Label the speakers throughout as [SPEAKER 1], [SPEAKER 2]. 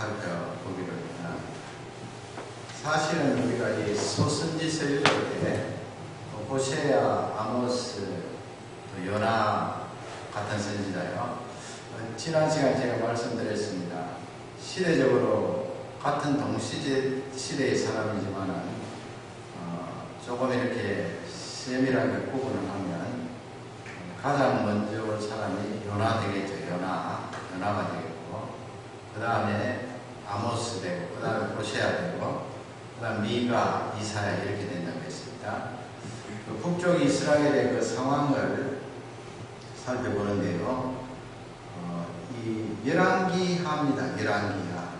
[SPEAKER 1] 살펴보기로 합니다. 사실은 우리가 이 소선지서 읽을 때 호세아, 아모스, 또 요나 같은 선지자요. 어, 지난 시간에 제가 말씀드렸습니다. 시대적으로 같은 동시대 시대의 사람이지만은 어, 조금 이렇게 세밀하게 구분을 하면 가장 먼저 올 사람이 요나 되겠죠. 요나, 요나가 되겠고 그 다음에 아모스 되고 그 다음에 호세아 되고 그 다음 미가, 이사야 이렇게 된다고 했습니다. 그 북쪽 이스라엘의 그 상황을 살펴보는데요. 어, 이 열왕기하입니다. 열왕기하.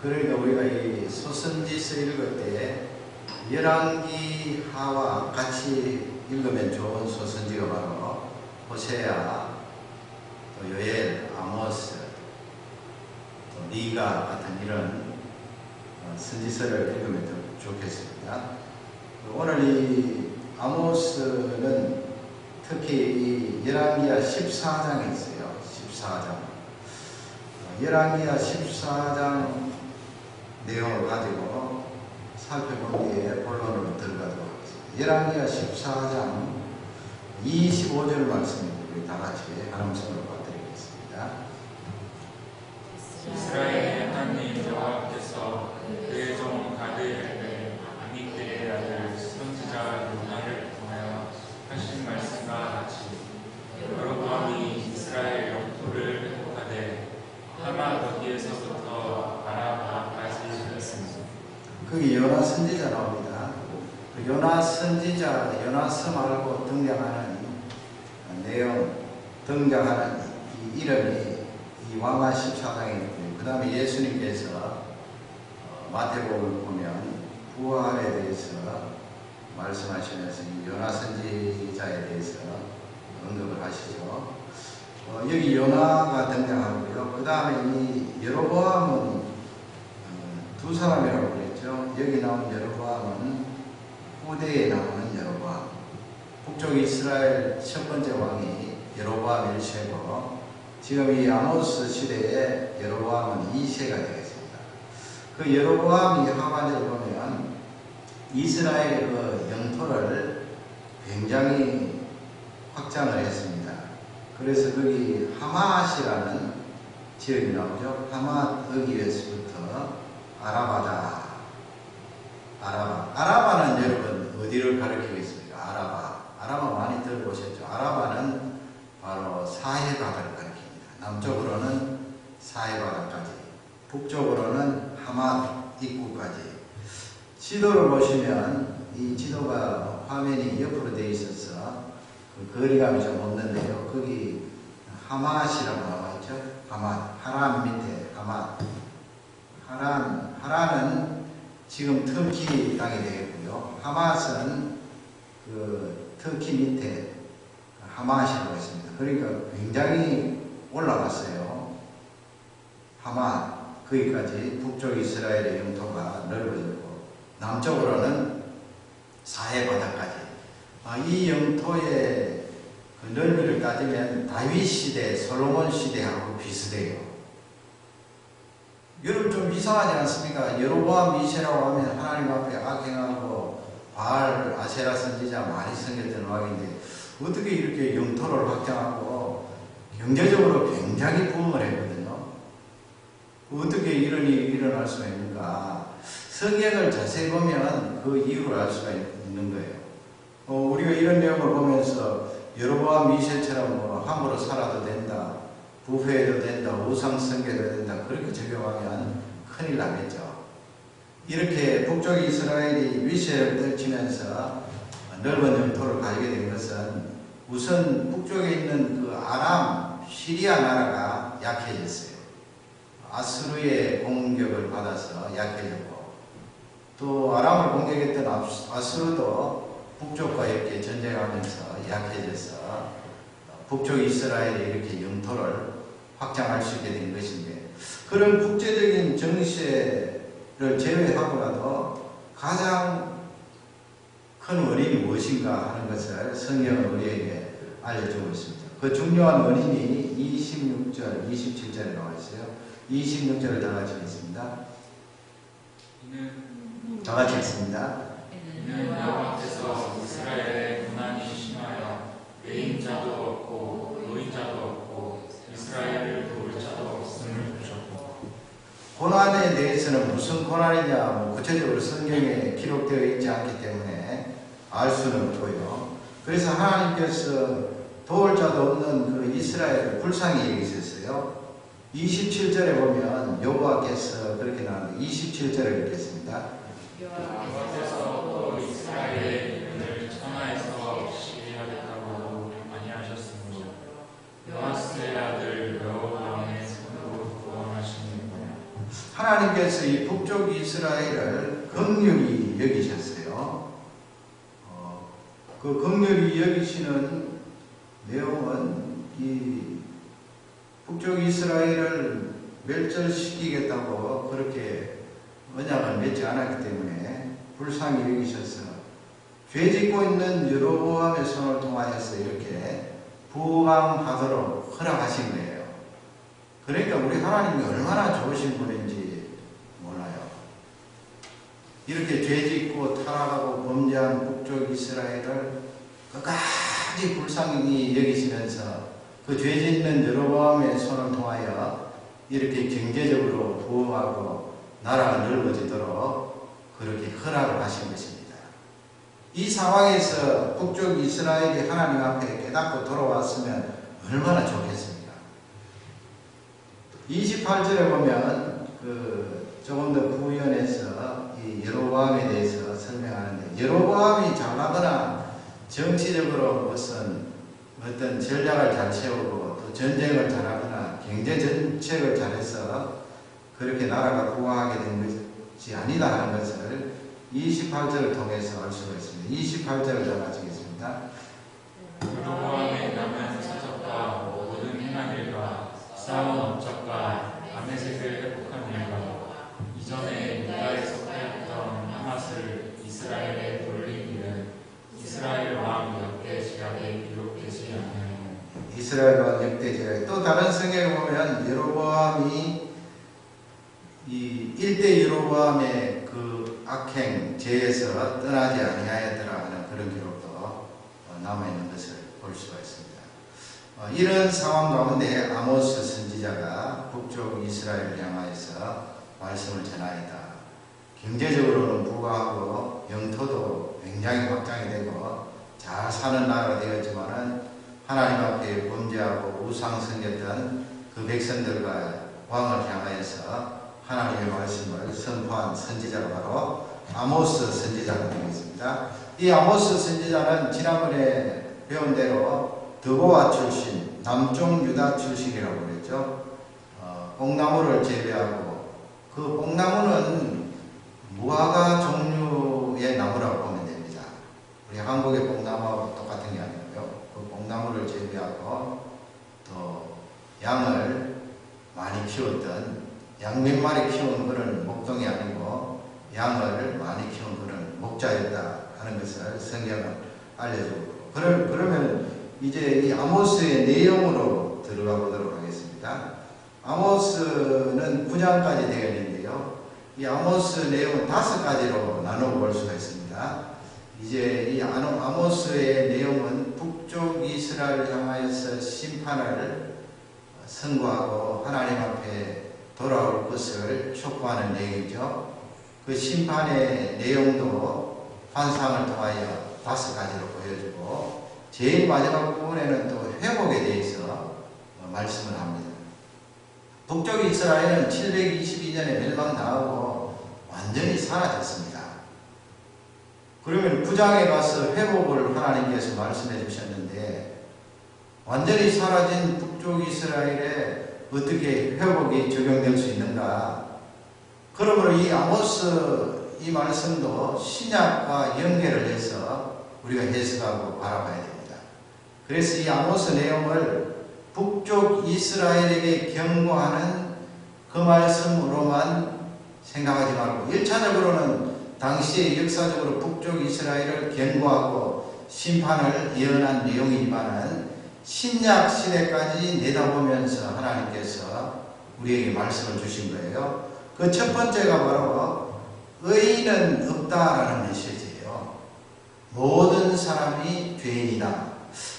[SPEAKER 1] 그러니까 우리가 이 소선지서 읽을 때 열왕기하와 같이 읽으면 좋은 소선지가 바로 호세아, 또 요엘, 아모스, 또 니가 같은 이런 어, 선지서를 읽으면 더 좋겠습니다. 오늘 이 아모스는 특히 이 열왕기하 14장에 있어요. 14장. 어, 열왕기하 14장 내용을 가지고 살펴본 뒤에 본론으로 들어가도록 하겠습니다. 열왕기하 14장 25절 말씀입니다. 우리 다 같이 한 음성으로 봐드리겠습니다.
[SPEAKER 2] 이스라엘 하나님 여호와께서 그의 종 가드에게 아미떼의 아들 선지자 요나를 통하여 하신 말씀과 같이 여로보암이 이스라엘 영토를 회복하되 하마 거기에서부터 아라바까지 했습니다.
[SPEAKER 1] 거기 요나 선지자 나옵니다. 그 요나 선지자, 요나서 말고 등장하는 내용, 등장하는 이 이름이 이 왕하 14장에 있고요. 그 다음에 예수님께서 어, 마태복음을 보면 부활에 대해서 말씀하시면서 이 요나 선지자에 대해서 언급을 하시죠. 어, 여기 요나가 등장하고요. 그 다음에 이 여로보암은 어, 두 사람이라고 그랬죠. 여기 나온 여로보암은 후대에 나오는 여로보암. 북쪽 이스라엘 첫 번째 왕이 여로보암 1세고 지금 이 아모스 시대에 여로보암은 2세가 되겠습니다. 그 여로보암이 하반절을 보면 이스라엘 그 영토를 굉장히 확장을 했습니다. 그래서 거기 하마시라는 지역이 나오죠. 하맛 어기에서부터 아라바다. 아라바. 아라바는 여러분 어디를 가리키겠습니까? 아라바. 아라바 많이 들어보셨죠? 아라바는 바로 사해 바다를 가리킵니다. 남쪽으로는 사해바다까지, 북쪽으로는 하맛 입구까지. 지도를 보시면 이 지도가 화면이 옆으로 되어 있어서 그 거리감이 좀 없는데요. 거기 하맛이라고 나와 있죠. 하맛. 하란 밑에 하맛. 하란, 하란은 지금 터키 땅이 되겠고요. 하맛은 그 터키 밑에 하맛이라고 했습니다. 그러니까 굉장히 올라갔어요. 하맛, 거기까지 북쪽 이스라엘의 영토가 넓어졌고, 남쪽으로는 사해 바다까지. 아, 이 영토의 그 넓이를 따지면 다윗 시대, 솔로몬 시대하고 비슷해요. 여러분 좀 이상하지 않습니까? 여로보암 이세라고 하면 하나님 앞에 악행하고 바알 아세라 선지자 많이 섬겼던 왕인데 어떻게 이렇게 영토를 확장하고 경제적으로 굉장히 부흥을 했거든요. 어떻게 이런 일이 일어날 수가 있는가? 성경을 자세히 보면 그 이유를 알 수가 있는 거예요. 어, 우리가 이런 내용을 보면서 여로보암 이세처럼 뭐 함부로 살아도 된다. 부패해도 된다, 우상 성계도 된다, 그렇게 적용하면 큰일 나겠죠. 이렇게 북쪽 이스라엘이 위세를 떨치면서 넓은 영토를 가지게 된 것은 우선 북쪽에 있는 그 아람, 시리아 나라가 약해졌어요. 아수르의 공격을 받아서 약해졌고, 또 아람을 공격했던 아수르도 북쪽과 이렇게 전쟁하면서 약해져서 북쪽 이스라엘에 이렇게 영토를 확장할 수 있게 된 것인데 그런 국제적인 정세를 제외하고라도 가장 큰 원인이 무엇인가 하는 것을 성경은 우리에게 알려주고 있습니다. 그 중요한 원인이 26절, 27절에 나와 있어요. 26절을 다 같이 읽겠습니다.
[SPEAKER 2] 이는
[SPEAKER 1] 다 같이 읽습니다.
[SPEAKER 2] 이는 여호와께서 이스라엘의 고난이 심하여 내인 자도 없고 노인 자도 없고 이스라엘을 도울 자도 없음을 보셨고
[SPEAKER 1] 고난에 대해서는 무슨 고난이냐 뭐 구체적으로 성경에 기록되어 있지 않기 때문에 알 수는 없고요. 그래서 하나님께서 도울 자도 없는 그 이스라엘을 불쌍히 여기셨어요. 27절에 보면 여호와께서 그렇게 나오는데 27절을 읽겠습니다.
[SPEAKER 2] 여호와께서 또 이스라엘의 이름을 천하에서 시기하겠다고 많이 하셨으므로 여호와스의 아들 여호와의 손으로 구원하시는
[SPEAKER 1] 하나님께서 이 북쪽 이스라엘을 극률히 여기셨어요. 어, 그 극률히 여기시는 내용은 이 북쪽 이스라엘을 멸절시키겠다고 그렇게 언약을 맺지 않았기 때문에 불쌍히 여기셔서 죄 짓고 있는 여로보암의 손을 통하여서 이렇게 부강하도록 허락하신 거예요. 그러니까 우리 하나님이 얼마나 좋으신 분인지 몰라요. 이렇게 죄 짓고 타락하고 범죄한 북쪽 이스라엘을 끝까지 불쌍히 여기시면서 그 죄 짓는 여로보암의 손을 통하여 이렇게 경제적으로 부흥하고 나라가 넓어지도록 그렇게 허락을 하신 것입니다. 이 상황에서 북쪽 이스라엘이 하나님 앞에 깨닫고 돌아왔으면 얼마나 좋겠습니까? 28절에 보면 그 조금 더 구현해서 이 여로보암에 대해서 설명하는데 여로보암이 잘나거나 정치적으로 무슨 어떤 전략을 잘 세우고 또 전쟁을 잘하거나 경제 정책을 잘해서 그렇게 나라가 부강하게 된 것이 아니다 하는 것을 28절을 통해서 알 수가 있습니다. 28절을 다 가지겠습니다.
[SPEAKER 2] 여로보암의 남은 사적과 모든 행한 일과 싸운 업적과 아메색을 회복한 일과 이전에 유다에 속하였던 하맛을 이스라엘에 돌린 일은 이스라엘 왕 역대지략에 기록되지 않나요?
[SPEAKER 1] 이스라엘 왕 역대제에 또 다른 성경에 보면 여로보암이 이 일대 여로보암의 그 악행 죄에서 떠나지 아니하였더라 하는 그런 기록도 어, 남아 있는 것을 볼 수가 있습니다. 어, 이런 상황 가운데 아모스 선지자가 북쪽 이스라엘을 향하여서 말씀을 전하였다. 경제적으로는 부강하고 영토도 굉장히 확장이 되고 잘 사는 나라가 되었지만은 하나님 앞에 범죄하고 우상 섬겼던 그 백성들과 왕을 향하여서 하나님의 말씀을 선포한 선지자가 바로 아모스 선지자가 되겠습니다. 이 아모스 선지자는 지난번에 배운 대로 드보아 출신, 남쪽 유다 출신이라고 그랬죠. 어, 뽕나무를 재배하고 그 뽕나무는 무화과 종류의 나무라고 보면 됩니다. 우리 한국의 뽕나무하고 똑같은 게 아니고요. 그 뽕나무를 재배하고 또 양을 많이 키웠던 양 몇 마리 키우는 그런 목동이 아니고 양을 많이 키운 그런 목자였다 하는 것을 성경은 알려주고 그러, 그러면 이제 이 아모스의 내용으로 들어가 보도록 하겠습니다. 아모스는 9장까지 되어 있는데요. 이 아모스 내용은 다섯 가지로 나누어 볼 수가 있습니다. 이제 이 아모스의 내용은 북쪽 이스라엘 향하여서 심판을 선고하고 하나님 앞에 돌아올 것을 촉구하는 내용이죠. 그 심판의 내용도 환상을 통하여 다섯 가지로 보여주고 제일 마지막 부분에는 또 회복에 대해서 어, 말씀을 합니다. 북쪽 이스라엘은 722년에 멸망당하고 완전히 사라졌습니다. 그러면 구장에 가서 회복을 하나님께서 말씀해 주셨는데 완전히 사라진 북쪽 이스라엘에 어떻게 회복이 적용될 수 있는가? 그러므로 이 아모스 이 말씀도 신약과 연계를 해서 우리가 해석하고 바라봐야 됩니다. 그래서 이 아모스 내용을 북쪽 이스라엘에게 경고하는 그 말씀으로만 생각하지 말고 1차적으로는 당시에 역사적으로 북쪽 이스라엘을 경고하고 심판을 예언한 내용이지만은 신약 시대까지 내다보면서 하나님께서 우리에게 말씀을 주신 거예요. 그 첫 번째가 바로 의인은 없다라는 메시지예요. 모든 사람이 죄인이다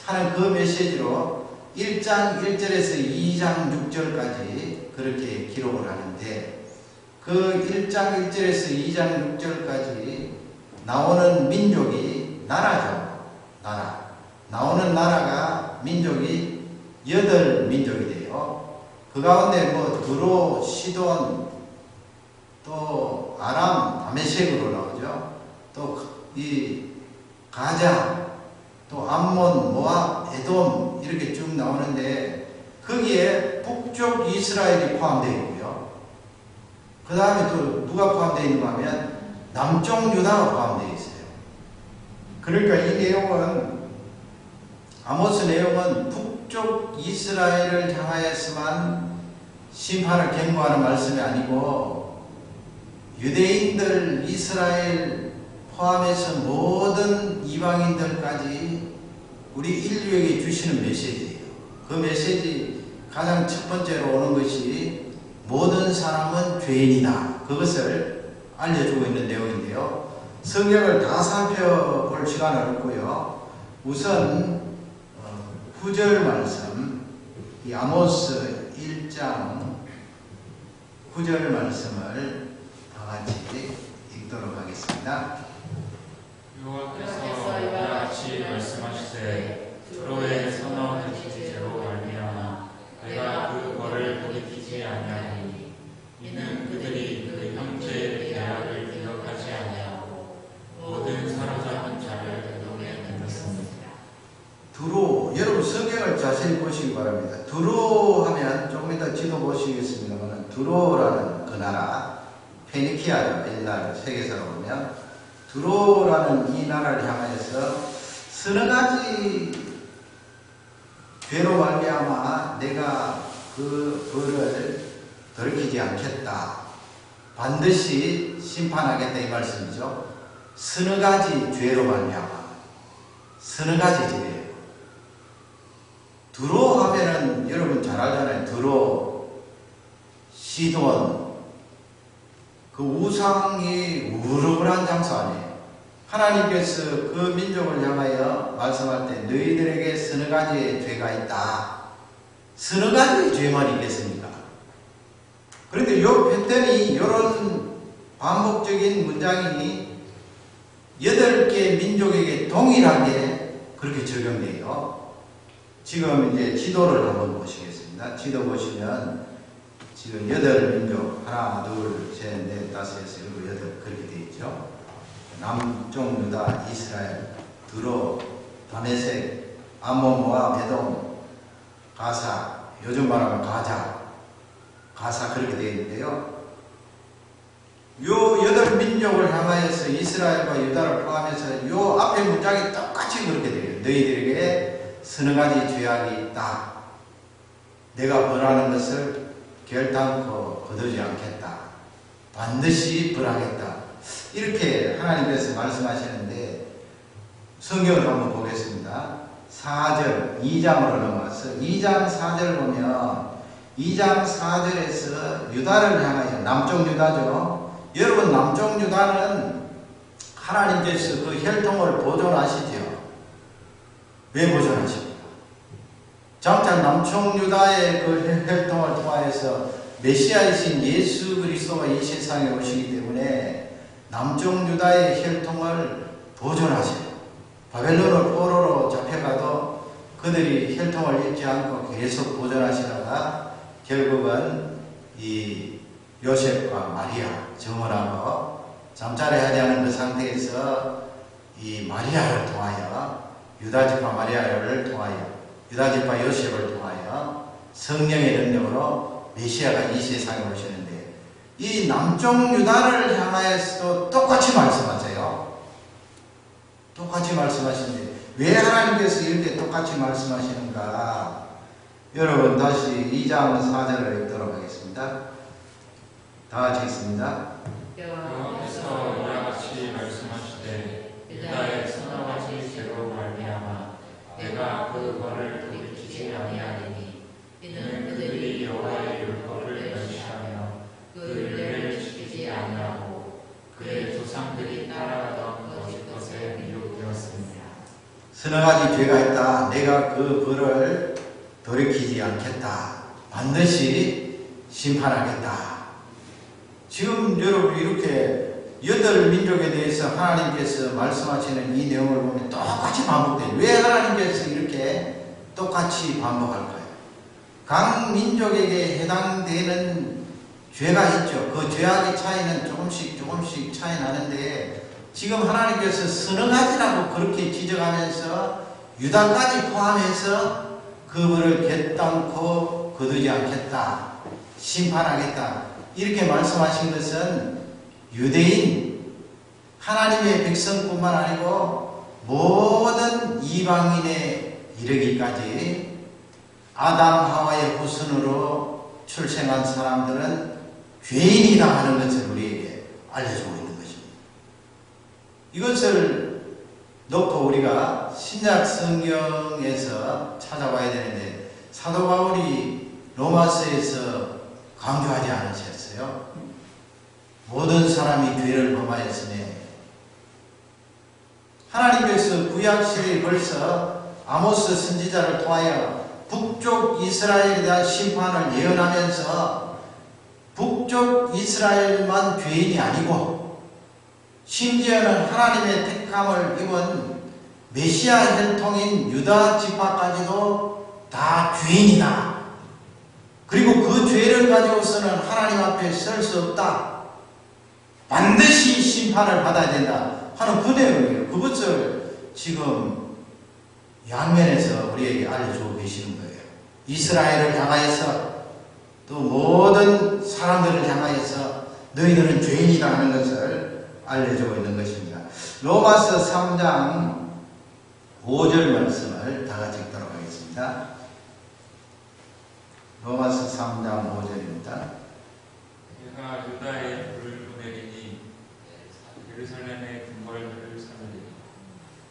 [SPEAKER 1] 하는 그 메시지로 1장 1절에서 2장 6절까지 그렇게 기록을 하는데 그 1장 1절에서 2장 6절까지 나오는 민족이 나라죠. 나라. 나오는 나라가 민족이 여덟 민족이 돼요. 그 가운데 뭐 드로, 시돈, 또 아람, 다메섹으로 나오죠. 또 이 가자, 또 암몬, 모압, 에돔 이렇게 쭉 나오는데 거기에 북쪽 이스라엘이 포함되어 있고요. 그 다음에 또 누가 포함되어 있는가 하면 남쪽 유다가 포함되어 있어요. 그러니까 이 내용은 아모스 내용은 북쪽 이스라엘을 향하여서만 심판을 경고하는 말씀이 아니고 유대인들 이스라엘 포함해서 모든 이방인들까지 우리 인류에게 주시는 메시지예요. 그 메시지 가장 첫 번째로 오는 것이 모든 사람은 죄인이다. 그것을 알려주고 있는 내용인데요. 성경을 다 살펴볼 시간은 없고요. 우선 어, 구절 말씀, 이 아모스 1장 9절 말씀을 다 같이 읽도록 하겠습니다.
[SPEAKER 2] 여호와께서 이와 같이 말씀하시되 두로의 선
[SPEAKER 1] 보시겠습니다만 두로라는 그 나라 페니키아요 옛날 세계사로 보면 두로라는 이 나라를 향하여서 서너 가지 죄로 말미암아 내가 그 벌을 돌이키지 않겠다 반드시 심판하겠다 이 말씀이죠. 서너 가지 죄로 말미암아 서너 가지 죄예요. 두로 하면은 여러분 잘 알잖아요. 두로, 시돈, 그 우상이 우르르한 장소 아니에요. 하나님께서 그 민족을 향하여 말씀할 때 너희들에게 서너 가지의 죄가 있다. 서너 가지의 죄만 있겠습니까? 그런데 요 패턴이 이런 반복적인 문장이 여덟 개 민족에게 동일하게 그렇게 적용돼요. 지금 이제 지도를 한번 보시겠습니다. 지도 보시면 지금 여덟 민족 하나 둘셋넷 다섯 여섯 일곱 여덟 그렇게 되어 있죠. 남쪽 유다 이스라엘 드로 다메섹 암몬 모압 에돔 가사 요즘 말하면 가자 가사 그렇게 되어 있는데요. 요 여덟 민족을 향하여서 이스라엘과 유다를 포함해서 요 앞에 문장이 똑같이 그렇게 돼요. 너희들에게 서너 가지 죄악이 있다. 내가 벌하는 것을 결단코 거두지 않겠다. 반드시 벌하겠다. 이렇게 하나님께서 말씀하시는데 성경을 한번 보겠습니다. 4절, 2장으로 넘어가서 2장 4절 보면 2장 4절에서 유다를 향하여 남쪽 유다죠. 여러분 남쪽 유다는 하나님께서 그 혈통을 보존하시죠. 왜 보존하십니까? 장차 남쪽 유다의 그 혈통을 통하여서 메시아이신 예수 그리스도가 이 세상에 오시기 때문에 남쪽 유다의 혈통을 보존하세요. 바벨론을 포로로 잡혀가도 그들이 혈통을 잃지 않고 계속 보존하시다가 결국은 이 요셉과 마리아 정원하고 잠자리 하지 않은 그 상태에서 이 마리아를 통하여 유다지파 마리아를 통하여 유다지파 요셉을 통하여 성령의 능력으로 메시아가 이 세상에 오시는데 이 남쪽 유다를 향하여서도 똑같이 말씀하세요. 똑같이 말씀하시는데 왜 하나님께서 이렇게 똑같이 말씀하시는가? 여러분 다시 2장 4절을 읽도록 하겠습니다. 다 같이 읽습니다.
[SPEAKER 2] 여호와께서 이와 같이 말씀하시되 유다의 우리가 그 벌을 돌이키지 아니하리니 이는 그들이 여호와의 율법을
[SPEAKER 1] 멸시하며 그 율례를 지키지 아니하고 그의 조상들이 따라가던 거짓 것에 미혹되었습니다. 스나가지 죄가 있다. 내가 그 벌을 돌이키지 않겠다. 반드시 심판하겠다. 지금 여러분 이렇게 여덟 민족에 대해서 하나님께서 말씀하시는 이 내용을 보면 똑같이 반복돼요. 왜 하나님께서 이렇게 똑같이 반복할까요? 각 민족에게 해당되는 죄가 있죠. 그 죄악의 차이는 조금씩 조금씩 차이 나는데 지금 하나님께서 서너 가지라고 그렇게 지적하면서 유다까지 포함해서 그분을 결단코 거두지 않겠다. 심판하겠다. 이렇게 말씀하신 것은 유대인 하나님의 백성뿐만 아니고 모든 이방인에 이르기까지 아담 하와의 후손으로 출생한 사람들은 죄인이다 하는 것을 우리에게 알려주고 있는 것입니다. 이것을 놓고 우리가 신약 성경에서 찾아봐야 되는데 사도 바울이 로마서에서 강조하지 않으셨어요. 모든 사람이 죄를 범하였으니 하나님께서 구약 시대에 벌써 아모스 선지자를 통하여 북쪽 이스라엘에 대한 심판을 예언하면서 북쪽 이스라엘만 죄인이 아니고 심지어는 하나님의 택함을 입은 메시아 혈통인 유다 지파까지도 다 죄인이다. 그리고 그 죄를 가지고서는 하나님 앞에 설 수 없다. 반드시 심판을 받아야 된다. 하는 그 내용이에요. 그것을 지금 양면에서 우리에게 알려주고 계시는 거예요. 이스라엘을 향하여서 또 모든 사람들을 향하여서 너희들은 죄인이다 하는 것을 알려주고 있는 것입니다. 로마서 3장 5절 말씀을 다 같이 읽도록 하겠습니다. 로마서 3장 5절입니다.
[SPEAKER 2] 내가 유다의 불을 보내리니 예루살렘의 궁궐들을 살리리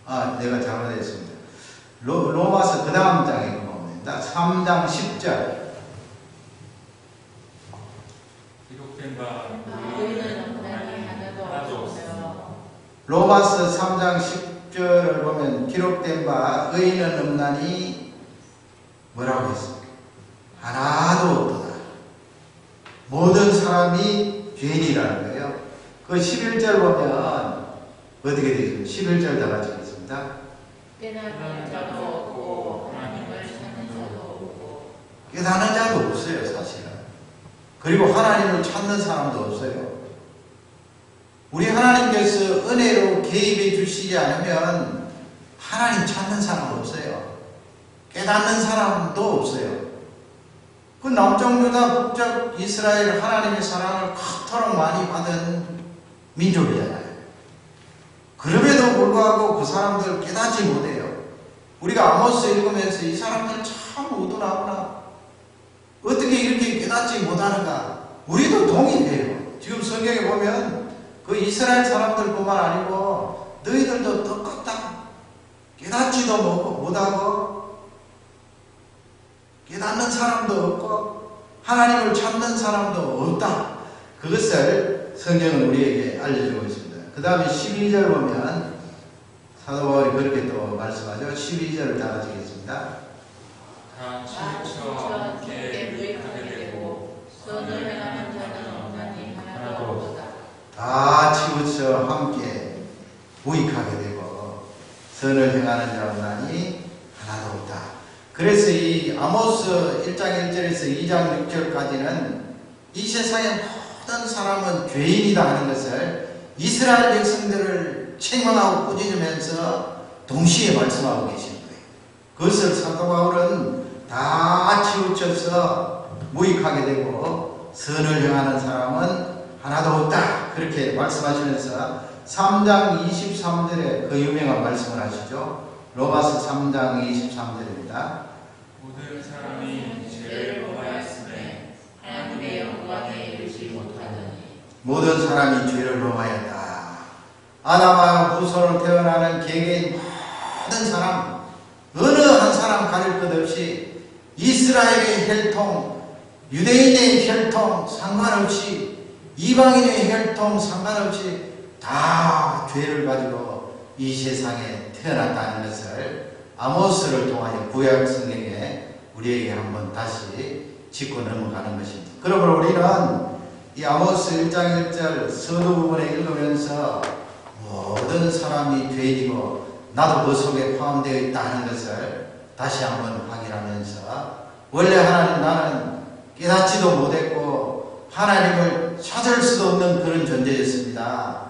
[SPEAKER 1] 아, 내가 잘못했습니다. 로, 로마서 그 다음 장에 보입니다. 3장 10절.
[SPEAKER 2] 기록된 바
[SPEAKER 3] 너희는 없나니 하나도 없으며
[SPEAKER 1] 로마서 3장 10절을 보면 기록된 바 의인은 없나니 뭐라고 했습니까? 하나도 없도다. 모든 사람이 죄인이라는 거예요. 그 11절 보면 어떻게 되죠? 11절 다 같이 읽겠습니다.
[SPEAKER 3] 깨닫는 자도 없고 하나님을 찾는 자도 없고
[SPEAKER 1] 깨닫는 자도 없어요, 사실은. 그리고 하나님을 찾는 사람도 없어요. 우리 하나님께서 은혜로 개입해 주시지 않으면 하나님 찾는 사람 없어요. 깨닫는 사람도 없어요. 그 남쪽 유다 북쪽 이스라엘 하나님의 사랑을 그토록 많이 받은 민족이잖아요. 그럼에도 불구하고 그 사람들 깨닫지 못해요. 우리가 아모스 읽으면서 이 사람들 참 우둔하구나. 어떻게 이렇게 깨닫지 못하는가? 우리도 동일해요. 지금 성경에 보면 그 이스라엘 사람들뿐만 아니고 너희들도 똑같다. 깨닫지도 못- 못하고 깨닫는 사람도 없고 하나님을 찾는 사람도 없다. 그것을 성경은 우리에게 알려주고 있습니다. 그 다음에 12절 보면 사도 바울이 그렇게 또 말씀하죠. 12절을 다 같이 읽겠습니다.
[SPEAKER 2] 다 치우쳐 함께 무익하게 되고
[SPEAKER 3] 선을 행하는 자는 없나니 하나도 없도다
[SPEAKER 1] 다 치우쳐 함께 무익하게 되고 선을 행하는 자 없나니 하나도 없다. 그래서 이 아모스 1장 1절에서 2장 6절까지는 이 세상의 모든 사람은 죄인이다 하는 것을 이스라엘 백성들을 책망하고 꾸짖으면서 동시에 말씀하고 계시는 거예요. 그것을 사도 바울은 다 치우쳐서 무익하게 되고 선을 행하는 사람은 하나도 없다. 그렇게 말씀하시면서 3장 23절에 그 유명한 말씀을 하시죠. 로마서 3장 23절입니다.
[SPEAKER 2] 모든 사람이 죄를 범하였음에
[SPEAKER 3] 하나님의 영광에
[SPEAKER 1] 모든 사람이 죄를 범하였다. 아담과 후손으로 태어나는 개개인 모든 사람, 어느 한 사람 가릴 것 없이 이스라엘의 혈통, 유대인의 혈통 상관없이 이방인의 혈통 상관없이 다 죄를 가지고 이 세상에 태어났다는 것을 아모스를 통하여 구약 성경에 우리에게 한번 다시 짚고 넘어가는 것입니다. 그러므로 우리는 이 아모스 1장 1절 서두 부분에 읽으면서 모든 사람이 죄인이고 나도 그 속에 포함되어 있다 하는 것을 다시 한번 확인하면서 원래 하나님 나는 깨닫지도 못했고 하나님을 찾을 수도 없는 그런 존재였습니다.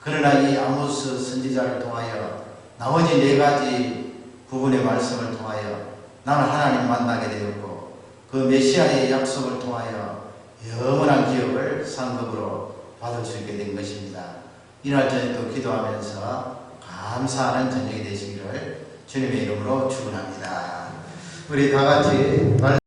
[SPEAKER 1] 그러나 이 아모스 선지자를 통하여 나머지 네 가지 부분의 말씀을 통하여 나는 하나님 만나게 되었고 그 메시아의 약속을 통하여 영원한 기업을 상급으로 받을 수 있게 된 것입니다. 이날 저녁도 기도하면서 감사하는 저녁이 되시기를 주님의 이름으로 축원합니다. 우리 다 같이 말